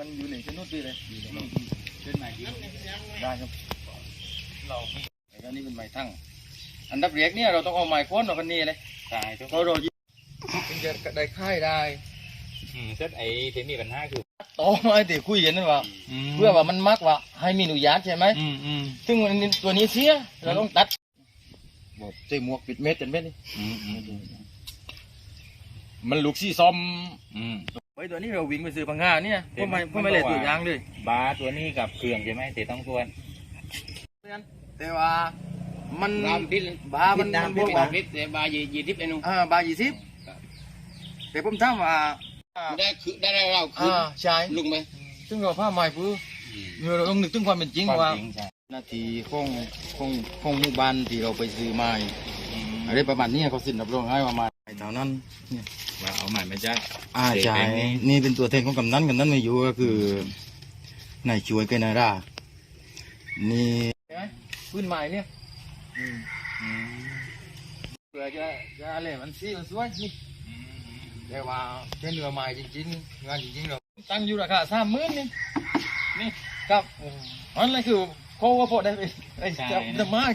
มันอยู่ในชนุดดีเลยเป็นไหนกี่ได้ครับเราไอ้อันนี้เป็นไม้ทั้งอันดับแรกเนี่ยเราต้องเอาไม้ค้อนออกกันนี่เลยตายทุกเพราะเรายิงถึงจะได้ค่ายได้อืมเซตไอ้ที่มีปัญหาคือต่อมาไอ้ที่คุยกันนั่นว่าเพื่อว่ามันมักว่า ให้มีหนูยาดใช่ไหมอืมอืมซึ่งอันนี้ตัวนี้เสียเราต้องตัดบอกใส่หมวกปิดเม็ดจนเม็ดนี่อืมอืมมันลูกซี่ซอมอืม ไว้ตัวนี้เราวิ่งไปซื้อพังงาเนี่ยเห็ก็นไม่มันก็ไม่เลยบอกว่าตัวยางเลย บาร์ตัวนี้กับเครื่องใช่ไหมแต่ต้องส่วนแต่ว่ามันบาบิลบามันมันบวกบาว่าบิลแต่บายี่ยี่ทิพย์ไอ้หนุ่มอ่าบายี่สิบแต่ผมถามว่าอ่าได้คือได้ได้เราคืออ่าใช่ลุงไหมซึ่งเราผ้าไม้พื้เราต้องนึกถึงความเป็นจริงความว่าจริงใช่หนาทีของของของหมู่บ้านที่เราไปซื้อไม้อืมอะไรประมาณนี้เขาสิ้นรับรองให้ประมาณ เท่านั้นเนี่ยว่าเอาใหม่มาจ้าอ่าเด็กใช่แก๊งนี้นี่เป็นตัวแทนของกำนันกำนันไม่อยู่ก็คือนายช่วยกันนารานี่พื้นไม้เนี่ยอืมเพื่อจะจะอะไรมันสีมันสวยนี่แต่ว่าเป็นเนื้อไม้จริงๆงานจริงๆเราตั้งอยู่ราคาสามหมื่นนี่นี่ครับอันนั้นคือโคว่าพอได้ไปไอ้จับจะมาก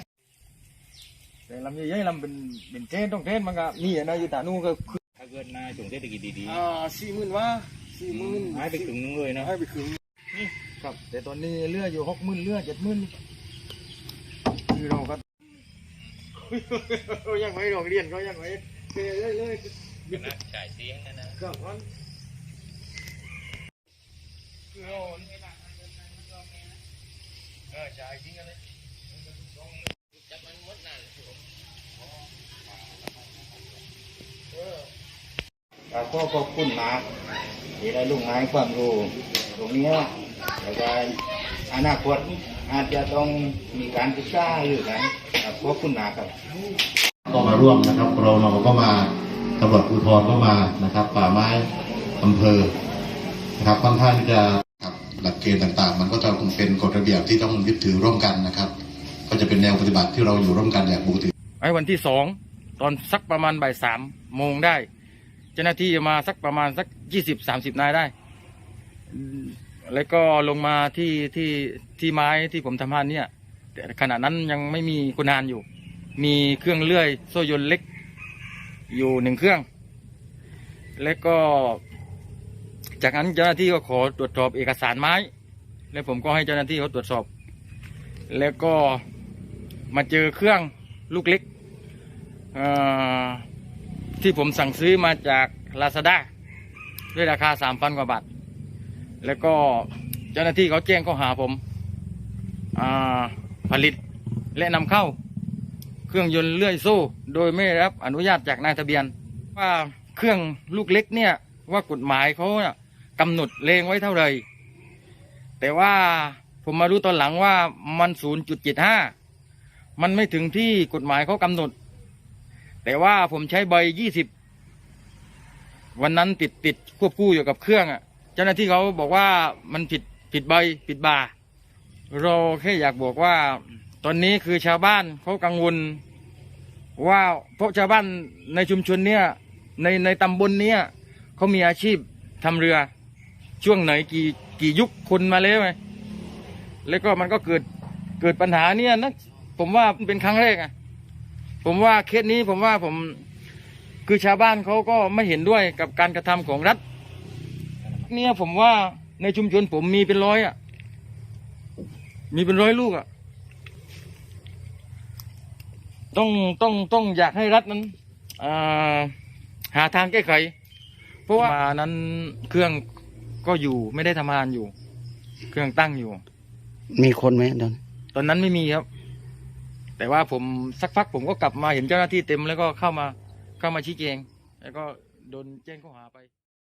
แต่ลำใหญ่ๆลำเป็นเป็นเทนต้องเทนมันก็นี่นะอยู่ตานู่นก็คือถ้าเกิดหน้าจงเศรษฐกิจดีอ่าสี่หมื่นว่าสี่หมื่นๆหายไปถึงนึงเลยเนาะให้ไปคืนนี่ครับ แต่ตอนนี้เลืออยู่หกหมื่นเลือเจ็ดหมื่นคือเราก็ ยังไม่โรงเรียนก็ยังไม่เเลยเลยนะจ่ายเสียงนะนะครับมันคือเราเออจ่ายจริงกันเลย ครับก็ขอบคุณมากที่ได้ลุงงานความรู้ตรงเนี้ยแล้วก็อนาคตอาจจะต้องมีการศึกษาหรือกันครับขอบคุณมากครับก็มาร่วมนะครับเราเราก็มาตำรวจภูธรก็มานะครับ ป่าไม้อำเภอนะครับค่อนข้างที่จะครับหลักเกณฑ์ต่างๆ มันก็จะคงเป็นกฎระเบียบที่ต้องยึดถือร่วมกันนะครับ ก็จะเป็นแนวปฏิบัติที่เราอยู่ร่วมกันอย่างปกติไอ้วันที่สองตอนสักประมาณบ่ายสามโมงได้ เจ้าหน้าที่มาสักประมาณสักยี่สิบสามสิบนายได้ แล้วก็ลงมาที่ที่ที่ไม้ที่ผมทำพานเนี่ยแต่ขณะนั้นยังไม่มีคนงานอยู่ มีเครื่องเลื่อยโซ่ยนเล็กอยู่หนึ่งเครื่อง แล้วก็ จากนั้นเจ้าหน้าที่ก็ขอตรวจสอบเอกสารไม้ แล้วผมก็ให้เจ้าหน้าที่เขาตรวจสอบ แล้วก็มาเจอเครื่องลูกเล็ก เอ่อ ที่ผมสั่งซื้อมาจากลาซาด้าด้วยราคาสามพันกว่าบาท แล้วก็เจ้าหน้าที่เขาแจ้งข้อหาผมาผลิตและนำเข้า เครื่องยนต์เลื่อยโซ่โดยไม่ได้รับอนุญาตจากนายทะเบียน ว่าเครื่องลูกเล็กเนี่ยว่ากฎหมายเขากำหนดเลงไว้เท่าไหร่แต่ว่าผมมารู้ตอนหลังว่ามัน 0.75 มันไม่ถึงที่กฎหมายเขากำหนด แต่ว่าผมใช้ใบ20วันนั้นติดติดควบคู่อยู่กับเครื่องอะ เจ้าหน้าที่เขาบอกว่ามันผิดผิดใบผิดบาเราแค่อยากบอกว่า ตอนนี้คือชาวบ้านเขากังวล ว่าเพราะชาวบ้านในชุมชนเนี้ยในในตำบลเนี้ยเขามีอาชีพทำเรือ ช่วงไหนกี่กี่ยุคคนมาแล้วไหมแล้วก็มันก็เกิดเกิดปัญหาเนี่ยนะผมว่าเป็นครั้งแรกอะ ผมว่าเคสนี้ผมว่าผมคือชาวบ้านเขาก็ไม่เห็นด้วยกับการกระทำของรัฐ เนี่ยผมว่าในชุมชนผมมีเป็นร้อยอะมีเป็นร้อยลูกอะต้องต้องต้องอยากให้รัฐนั้นอ่าหาทางแก้ไข เพราะว่ามานั้นเครื่องก็อยู่ไม่ได้ทำงานอยู่ เครื่องตั้งอยู่ มีคนไหมตอนตอนนั้นไม่มีครับ แต่ว่าผมสักพักผมก็กลับมาเห็นเจ้าหน้าที่เต็มแล้วก็เข้ามาเข้ามาชี้แจงแล้วก็โดนแจ้งข้อหาไป